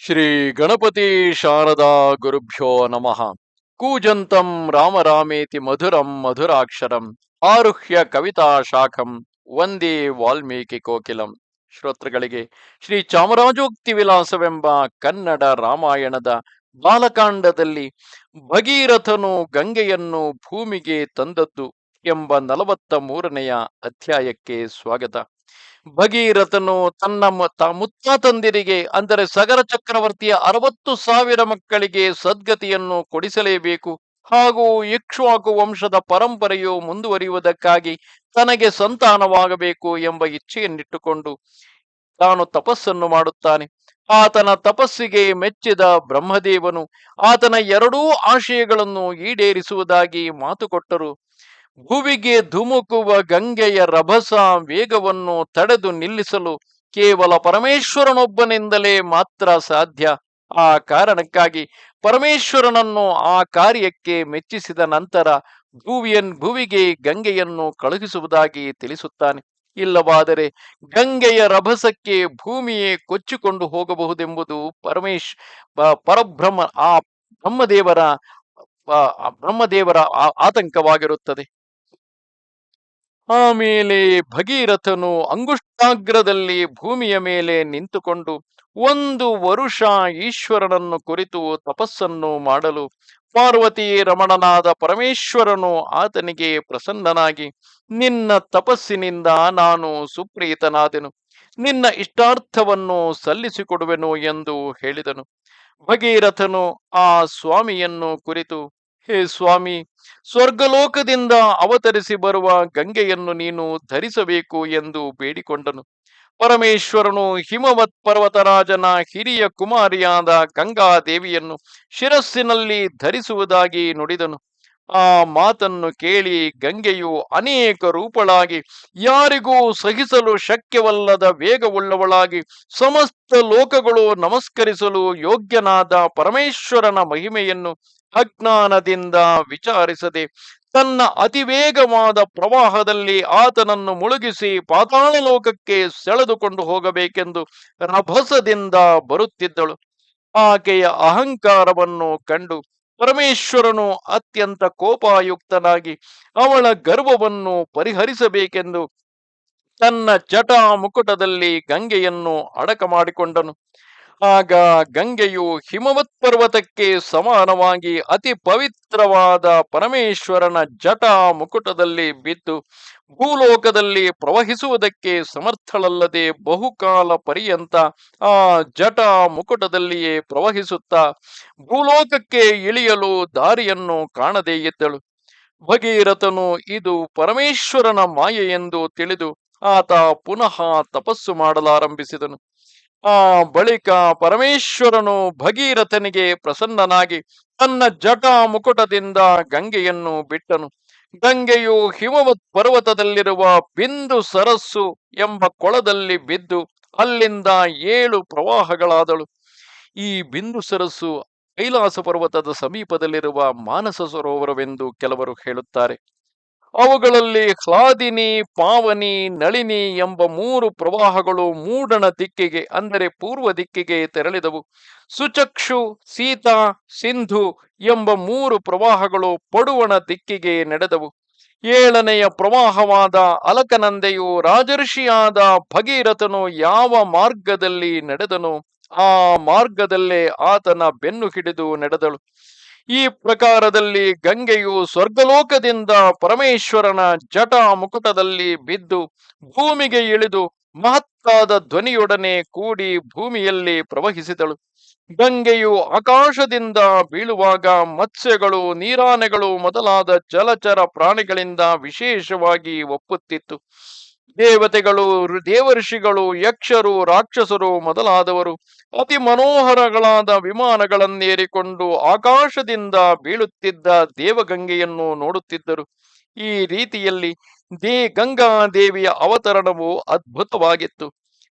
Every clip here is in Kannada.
ಶ್ರೀ ಗಣಪತಿ ಶಾರದಾ ಗುರುಭ್ಯೋ ನಮಃ. ಕೂಜಂತಂ ರಾಮರಾಮೇತಿ ಮಧುರಂ ಮಧುರಾಕ್ಷರಂ ಆರುಹ್ಯ ಕವಿತಾ ಶಾಖಂ ವಂದೇ ವಾಲ್ಮೀಕಿ ಕೋಕಿಲಂ. ಶ್ರೋತೃಗಳಿಗೆ ಶ್ರೀ ಚಾಮರಾಜೋಕ್ತಿ ವಿಲಾಸವೆಂಬ ಕನ್ನಡ ರಾಮಾಯಣದ ಬಾಲಕಾಂಡದಲ್ಲಿ ಭಗೀರಥನು ಗಂಗೆಯನ್ನು ಭೂಮಿಗೆ ತಂದದ್ದು ಎಂಬ ನಲವತ್ತ ಮೂರನೆಯ ಅಧ್ಯಾಯಕ್ಕೆ ಸ್ವಾಗತ. ಭಗೀರಥನು ತನ್ನ ತ- ಮುತ್ತಾತಂದಿರಿಗೆ, ಅಂದರೆ ಸಗರ ಚಕ್ರವರ್ತಿಯ ಅರವತ್ತು ಸಾವಿರ ಮಕ್ಕಳಿಗೆ ಸದ್ಗತಿಯನ್ನು ಕೊಡಿಸಲೇಬೇಕು. ಹಾಗೂ ಇಕ್ಷ್ವಾಕು ವಂಶದ ಪರಂಪರೆಯು ಮುಂದುವರಿಯುವುದಕ್ಕಾಗಿ ತನಗೆ ಸಂತಾನವಾಗಬೇಕು ಎಂಬ ಇಚ್ಛೆಯನ್ನಿಟ್ಟುಕೊಂಡು ತಾನು ತಪಸ್ಸನ್ನು ಮಾಡುತ್ತಾನೆ. ಆತನ ತಪಸ್ಸಿಗೆ ಮೆಚ್ಚಿದ ಬ್ರಹ್ಮದೇವನು ಆತನ ಎರಡೂ ಆಶಯಗಳನ್ನು ಈಡೇರಿಸುವುದಾಗಿ ಮಾತು ಕೊಟ್ಟರು ಭುವಿಗೆ ಧುಮುಕುವ ಗಂಗೆಯ ರಭಸ ವೇಗವನ್ನು ತಡೆದು ನಿಲ್ಲಿಸಲು ಕೇವಲ ಪರಮೇಶ್ವರನೊಬ್ಬನಿಂದಲೇ ಮಾತ್ರ ಸಾಧ್ಯ. ಆ ಕಾರಣಕ್ಕಾಗಿ ಪರಮೇಶ್ವರನನ್ನು ಆ ಕಾರ್ಯಕ್ಕೆ ಮೆಚ್ಚಿಸಿದ ನಂತರ ಭುವಿಯನ್ ಭುವಿಗೆ ಗಂಗೆಯನ್ನು ಕಳುಹಿಸುವುದಾಗಿ ತಿಳಿಸುತ್ತಾನೆ. ಇಲ್ಲವಾದರೆ ಗಂಗೆಯ ರಭಸಕ್ಕೆ ಭೂಮಿಯೇ ಕೊಚ್ಚಿಕೊಂಡು ಹೋಗಬಹುದೆಂಬುದು ಪರಮೇಶ್ ಪರಬ್ರಹ್ಮ, ಆ ಬ್ರಹ್ಮದೇವರ ಬ್ರಹ್ಮದೇವರ ಆತಂಕವಾಗಿರುತ್ತದೆ. ಆಮೇಲೆ ಭಗೀರಥನು ಅಂಗುಷ್ಟಾಗ್ರದಲ್ಲಿ ಭೂಮಿಯ ಮೇಲೆ ನಿಂತುಕೊಂಡು ಒಂದು ವರುಷ ಈಶ್ವರನನ್ನು ಕುರಿತು ತಪಸ್ಸನ್ನು ಮಾಡಲು ಪಾರ್ವತಿ ರಮಣನಾದ ಪರಮೇಶ್ವರನು ಆತನಿಗೆ ಪ್ರಸನ್ನನಾಗಿ, ನಿನ್ನ ತಪಸ್ಸಿನಿಂದ ನಾನು ಸುಪ್ರೀತನಾದೆನು, ನಿನ್ನ ಇಷ್ಟಾರ್ಥವನ್ನು ಸಲ್ಲಿಸಿಕೊಡುವೆನು ಎಂದು ಹೇಳಿದನು. ಭಗೀರಥನು ಆ ಸ್ವಾಮಿಯನ್ನು ಕುರಿತು ಹೇ ಸ್ವಾಮಿ, ಸ್ವರ್ಗಲೋಕದಿಂದ ಅವತರಿಸಿ ಬರುವ ಗಂಗೆಯನ್ನು ನೀನು ಧರಿಸಬೇಕು ಎಂದು ಬೇಡಿಕೊಂಡನು. ಪರಮೇಶ್ವರನು ಹಿಮವತ್ ಪರ್ವತರಾಜನ ಹಿರಿಯ ಕುಮಾರಿಯಾದ ಗಂಗಾದೇವಿಯನ್ನು ಶಿರಸ್ಸಿನಲ್ಲಿ ಧರಿಸುವುದಾಗಿ ನುಡಿದನು. ಆ ಮಾತನ್ನು ಕೇಳಿ ಗಂಗೆಯು ಅನೇಕ ರೂಪಳಾಗಿ ಯಾರಿಗೂ ಸಹಿಸಲು ಶಕ್ಯವಲ್ಲದ ವೇಗವುಳ್ಳವಳಾಗಿ ಸಮಸ್ತ ಲೋಕಗಳು ನಮಸ್ಕರಿಸಲು ಯೋಗ್ಯನಾದ ಪರಮೇಶ್ವರನ ಮಹಿಮೆಯನ್ನು ಅಜ್ಞಾನದಿಂದ ವಿಚಾರಿಸದೆ ತನ್ನ ಅತಿವೇಗವಾದ ಪ್ರವಾಹದಲ್ಲಿ ಆತನನ್ನು ಮುಳುಗಿಸಿ ಪಾತಾಳ ಲೋಕಕ್ಕೆ ಸೆಳೆದುಕೊಂಡು ಹೋಗಬೇಕೆಂದು ರಭಸದಿಂದ ಬರುತ್ತಿದ್ದಳು. ಆಕೆಯ ಅಹಂಕಾರವನ್ನು ಕಂಡು ಪರಮೇಶ್ವರನು ಅತ್ಯಂತ ಕೋಪಾಯುಕ್ತನಾಗಿ ಅವಳ ಗರ್ವವನ್ನು ಪರಿಹರಿಸಬೇಕೆಂದು ತನ್ನ ಜಟಾ ಮುಕುಟದಲ್ಲಿ ಗಂಗೆಯನ್ನು ಅಡಕ ಮಾಡಿಕೊಂಡನು. ಆಗ ಗಂಗೆಯು ಹಿಮವತ್ ಪರ್ವತಕ್ಕೆ ಸಮಾನವಾಗಿ ಅತಿ ಪವಿತ್ರವಾದ ಪರಮೇಶ್ವರನ ಜಟಾ ಮುಕುಟದಲ್ಲಿ ಬಿದ್ದು ಭೂಲೋಕದಲ್ಲಿ ಪ್ರವಹಿಸುವುದಕ್ಕೆ ಸಮರ್ಥಳಲ್ಲದೆ ಬಹುಕಾಲ ಪರ್ಯಂತ ಆ ಜಟ ಮುಕುಟದಲ್ಲಿಯೇ ಪ್ರವಹಿಸುತ್ತಾ ಭೂಲೋಕಕ್ಕೆ ಇಳಿಯಲು ದಾರಿಯನ್ನು ಕಾಣದೇ ಇದ್ದಳು ಭಗೀರಥನು, ಇದು ಪರಮೇಶ್ವರನ ಮಾಯೆ ಎಂದು ತಿಳಿದು ಆತ ಪುನಃ ತಪಸ್ಸು ಮಾಡಲಾರಂಭಿಸಿದನು. ಆ ಬಳಿಕ ಪರಮೇಶ್ವರನು ಭಗೀರಥನಿಗೆ ಪ್ರಸನ್ನನಾಗಿ ತನ್ನ ಜಟ ಮುಕುಟದಿಂದ ಗಂಗೆಯನ್ನು ಬಿಟ್ಟನು. ಗಂಗೆಯು ಹಿಮವತ್ ಪರ್ವತದಲ್ಲಿರುವ ಬಿಂದು ಸರಸ್ಸು ಎಂಬ ಕೊಳದಲ್ಲಿ ಬಿದ್ದು ಅಲ್ಲಿಂದ ಏಳು ಪ್ರವಾಹಗಳಾದಳು. ಈ ಬಿಂದು ಸರಸ್ಸು ಕೈಲಾಸ ಪರ್ವತದ ಸಮೀಪದಲ್ಲಿರುವ ಮಾನಸ ಸರೋವರವೆಂದು ಕೆಲವರು ಹೇಳುತ್ತಾರೆ. ಅವುಗಳಲ್ಲಿ ಹ್ಲಾದಿನಿ ಪಾವನಿ, ನಳಿನಿ ಎಂಬ ಮೂರು ಪ್ರವಾಹಗಳು ಮೂಡಣ ದಿಕ್ಕಿಗೆ, ಅಂದರೆ ಪೂರ್ವ ದಿಕ್ಕಿಗೆ ತೆರಳಿದವು. ಸುಚಕ್ಷು, ಸೀತಾ, ಸಿಂಧು ಎಂಬ ಮೂರು ಪ್ರವಾಹಗಳು ಪಡುವಣ ದಿಕ್ಕಿಗೆ ನಡೆದವು. ಏಳನೆಯ ಪ್ರವಾಹವಾದ ಅಲಕನಂದೆಯು ರಾಜರ್ಷಿಯಾದ ಭಗೀರಥನು ಯಾವ ಮಾರ್ಗದಲ್ಲಿ ನಡೆದನು, ಆ ಮಾರ್ಗದಲ್ಲೇ ಆತನ ಬೆನ್ನು ಹಿಡಿದು ನಡೆದಳು. ಈ ಪ್ರಕಾರದಲ್ಲಿ ಗಂಗೆಯು ಸ್ವರ್ಗಲೋಕದಿಂದ ಪರಮೇಶ್ವರನ ಜಟಾ ಮುಕುಟದಲ್ಲಿ ಬಿದ್ದು ಭೂಮಿಗೆ ಇಳಿದು ಮಹತ್ತಾದ ಧ್ವನಿಯೊಡನೆ ಕೂಡಿ ಭೂಮಿಯಲ್ಲಿ ಪ್ರವಹಿಸಿದಳು. ಗಂಗೆಯು ಆಕಾಶದಿಂದ ಬೀಳುವಾಗ ಮತ್ಸ್ಯಗಳು, ನೀರಾನೆಗಳು ಮೊದಲಾದ ಜಲಚರ ಪ್ರಾಣಿಗಳಿಂದ ವಿಶೇಷವಾಗಿ ಒಪ್ಪುತ್ತಿತ್ತು. ದೇವತೆಗಳು ದೇವಋಷಿಗಳು, ಯಕ್ಷರು, ರಾಕ್ಷಸರು ಮೊದಲಾದವರು ಅತಿ ಮನೋಹರಗಳಾದ ವಿಮಾನಗಳನ್ನೇರಿಕೊಂಡು ಆಕಾಶದಿಂದ ಬೀಳುತ್ತಿದ್ದ ದೇವಗಂಗೆಯನ್ನು ನೋಡುತ್ತಿದ್ದರು. ಈ ರೀತಿಯಲ್ಲಿ ದೇ ಗಂಗಾದೇವಿಯ ಅವತರಣವು ಅದ್ಭುತವಾಗಿತ್ತು.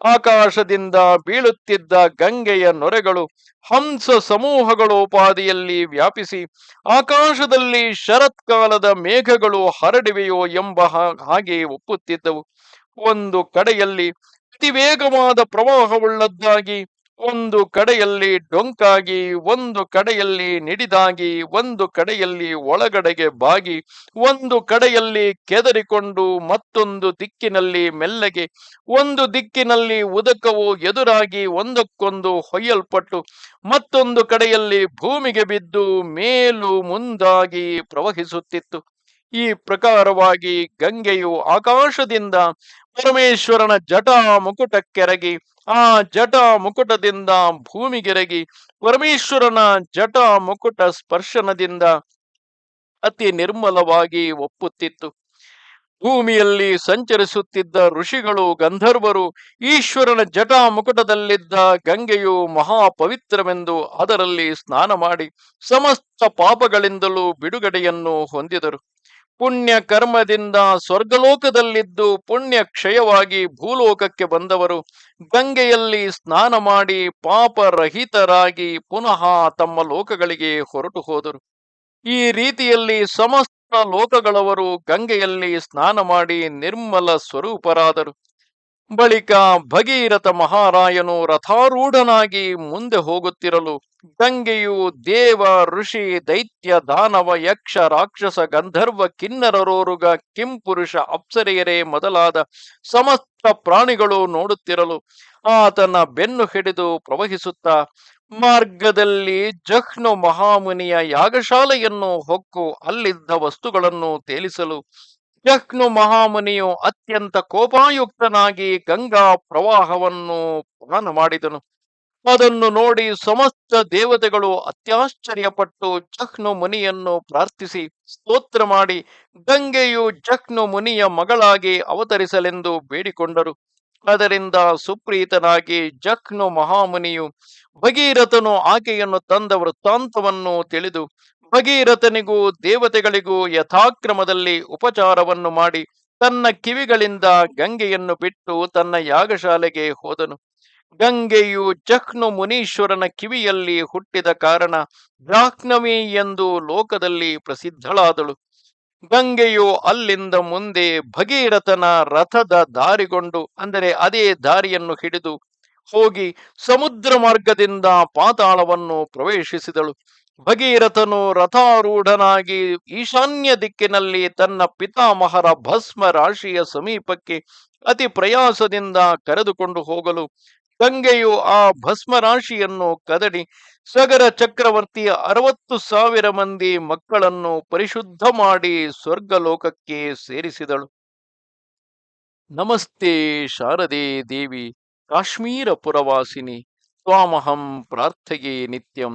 ಆಕಾಶದಿಂದ ಬೀಳುತ್ತಿದ್ದ ಗಂಗೆಯ ನೊರೆಗಳು ಹಂಸ ಸಮೂಹಗಳು ಉಪಾದಿಯಲ್ಲಿ ವ್ಯಾಪಿಸಿ ಆಕಾಶದಲ್ಲಿ ಶರತ್ಕಾಲದ ಮೇಘಗಳು ಹರಡಿವೆಯೋ ಎಂಬ ಹಾಗೆ ಒಪ್ಪುತ್ತಿದ್ದವು. ಒಂದು ಕಡೆಯಲ್ಲಿ ಅತಿ ವೇಗವಾದ ಪ್ರವಾಹವುಳ್ಳದ್ದಾಗಿ ಒಂದು ಕಡೆಯಲ್ಲಿ ಡೊಂಕಾಗಿ, ಒಂದು ಕಡೆಯಲ್ಲಿ ನಿಡಿದಾಗಿ, ಒಂದು ಕಡೆಯಲ್ಲಿ ಒಳಗಡೆಗೆ ಬಾಗಿ, ಒಂದು ಕಡೆಯಲ್ಲಿ ಕೆದರಿಕೊಂಡು ಮತ್ತೊಂದು ದಿಕ್ಕಿನಲ್ಲಿ ಮೆಲ್ಲಗೆ, ಒಂದು ದಿಕ್ಕಿನಲ್ಲಿ ಉದಕವು ಎದುರಾಗಿ ಒಂದಕ್ಕೊಂದು ಹೊಯ್ಯಲ್ಪಟ್ಟು, ಮತ್ತೊಂದು ಕಡೆಯಲ್ಲಿ ಭೂಮಿಗೆ ಬಿದ್ದು ಮೇಲು ಮುಂದಾಗಿ ಪ್ರವಹಿಸುತ್ತಿತ್ತು. ಈ ಪ್ರಕಾರವಾಗಿ ಗಂಗೆಯು ಆಕಾಶದಿಂದ ಪರಮೇಶ್ವರನ ಜಟಾ ಮುಕುಟಕ್ಕೆರಗಿ, ಆ ಜಟ ಮುಕುಟದಿಂದ ಭೂಮಿಗೆರಗಿ ಪರಮೇಶ್ವರನ ಜಟ ಮುಕುಟ ಸ್ಪರ್ಶನದಿಂದ ಅತಿ ನಿರ್ಮಲವಾಗಿ ಒಪ್ಪುತ್ತಿತ್ತು. ಭೂಮಿಯಲ್ಲಿ ಸಂಚರಿಸುತ್ತಿದ್ದ ಋಷಿಗಳು, ಗಂಧರ್ವರು ಈಶ್ವರನ ಜಟ ಮುಕುಟದಲ್ಲಿದ್ದ ಗಂಗೆಯು ಮಹಾಪವಿತ್ರವೆಂದು ಅದರಲ್ಲಿ ಸ್ನಾನ ಮಾಡಿ ಸಮಸ್ತ ಪಾಪಗಳಿಂದಲೂ ಬಿಡುಗಡೆಯನ್ನು ಹೊಂದಿದರು. ಪುಣ್ಯ ಕರ್ಮದಿಂದ ಸ್ವರ್ಗಲೋಕದಲ್ಲಿದ್ದು ಪುಣ್ಯ ಕ್ಷಯವಾಗಿ ಭೂಲೋಕಕ್ಕೆ ಬಂದವರು, ಗಂಗೆಯಲ್ಲಿ ಸ್ನಾನ ಮಾಡಿ ಪಾಪರಹಿತರಾಗಿ ಪುನಃ ತಮ್ಮ ಲೋಕಗಳಿಗೆ ಹೊರಟು ಹೋದರು. ಈ ರೀತಿಯಲ್ಲಿ ಸಮಸ್ತ ಲೋಕಗಳವರು ಗಂಗೆಯಲ್ಲಿ ಸ್ನಾನ ಮಾಡಿ ನಿರ್ಮಲ ಸ್ವರೂಪರಾದರು. ಬಳಿಕ ಭಗೀರಥ ಮಹಾರಾಯನು ರಥಾರೂಢನಾಗಿ ಮುಂದೆ ಹೋಗುತ್ತಿರಲು ಗಂಗೆಯು ದೇವ, ಋಷಿ, ದೈತ್ಯ, ದಾನವ, ಯಕ್ಷ, ರಾಕ್ಷಸ, ಗಂಧರ್ವ ಕಿನ್ನರರೋರುಗ ಕಿಂಪುರುಷ, ಅಪ್ಸರೆಯರೇ ಮೊದಲಾದ ಸಮಸ್ತ ಪ್ರಾಣಿಗಳು ನೋಡುತ್ತಿರಲು ಆತನ ಬೆನ್ನು ಹಿಡಿದು ಪ್ರವಹಿಸುತ್ತಾ ಮಾರ್ಗದಲ್ಲಿ ಜಹ್ನು ಮಹಾಮುನಿಯ ಯಾಗಶಾಲೆಯನ್ನು ಹೊಕ್ಕು ಅಲ್ಲಿದ್ದ ವಸ್ತುಗಳನ್ನು ತೇಲಿಸಲು ಜಹ್ನು ಮಹಾಮುನಿಯು ಅತ್ಯಂತ ಕೋಪಾಯುಕ್ತನಾಗಿ ಗಂಗಾ ಪ್ರವಾಹವನ್ನು ಪಾನ ಮಾಡಿದನು. ಅದನ್ನು ನೋಡಿ ಸಮಸ್ತ ದೇವತೆಗಳು ಅತ್ಯಾಶ್ಚರ್ಯಪಟ್ಟು ಜಹ್ನು ಮುನಿಯನ್ನು ಪ್ರಾರ್ಥಿಸಿ ಸ್ತೋತ್ರ ಮಾಡಿ ಗಂಗೆಯು ಜಹ್ನು ಮುನಿಯ ಮಗಳಾಗಿ ಅವತರಿಸಲೆಂದು ಬೇಡಿಕೊಂಡರು. ಅದರಿಂದ ಸುಪ್ರೀತನಾಗಿ ಜಹ್ನು ಮಹಾಮುನಿಯು ಭಗೀರಥನು ಆಕೆಯನ್ನು ತಂದ ವೃತ್ತಾಂತವನ್ನು ತಿಳಿದು ಭಗೀರಥನಿಗೂ ದೇವತೆಗಳಿಗೂ ಯಥಾಕ್ರಮದಲ್ಲಿ ಉಪಚಾರವನ್ನು ಮಾಡಿ ತನ್ನ ಕಿವಿಗಳಿಂದ ಗಂಗೆಯನ್ನು ಬಿಟ್ಟು ತನ್ನ ಯಾಗಶಾಲೆಗೆ ಹೋದನು. ಗಂಗೆಯು ಜಹ್ನು ಮುನೀಶ್ವರನ ಕಿವಿಯಲ್ಲಿ ಹುಟ್ಟಿದ ಕಾರಣ ಬ್ರಾಹ್ನವಿ ಎಂದು ಲೋಕದಲ್ಲಿ ಪ್ರಸಿದ್ಧಳಾದಳು. ಗಂಗೆಯು ಅಲ್ಲಿಂದ ಮುಂದೆ ಭಗೀರಥನ ರಥದ ದಾರಿಗೊಂಡು, ಅಂದರೆ ಅದೇ ದಾರಿಯನ್ನು ಹಿಡಿದು ಹೋಗಿ ಸಮುದ್ರ ಮಾರ್ಗದಿಂದ ಪಾತಾಳವನ್ನು ಪ್ರವೇಶಿಸಿದಳು. ಭಗೀರಥನು ರಥಾರೂಢನಾಗಿ ಈಶಾನ್ಯ ದಿಕ್ಕಿನಲ್ಲಿ ತನ್ನ ಪಿತಾಮಹರ ಭಸ್ಮ ರಾಶಿಯ ಸಮೀಪಕ್ಕೆ ಅತಿ ಪ್ರಯಾಸದಿಂದ ಕರೆದುಕೊಂಡು ಹೋಗಲು ಗಂಗೆಯು ಆ ಭಸ್ಮ ರಾಶಿಯನ್ನು ಕದಡಿ ಸಗರ ಚಕ್ರವರ್ತಿಯ ಅರವತ್ತು ಸಾವಿರ ಮಂದಿ ಮಕ್ಕಳನ್ನು ಪರಿಶುದ್ಧ ಮಾಡಿ ಸ್ವರ್ಗಲೋಕಕ್ಕೆ ಸೇರಿಸಿದಳು. ನಮಸ್ತೆ ಶಾರದೆ ದೇವಿ, ಕಾಶ್ಮೀರ ಪುರವಾಸಿನಿ, ತ್ವಾಮಹಂ ಪ್ರಾರ್ಥಯೇ ನಿತ್ಯಂ.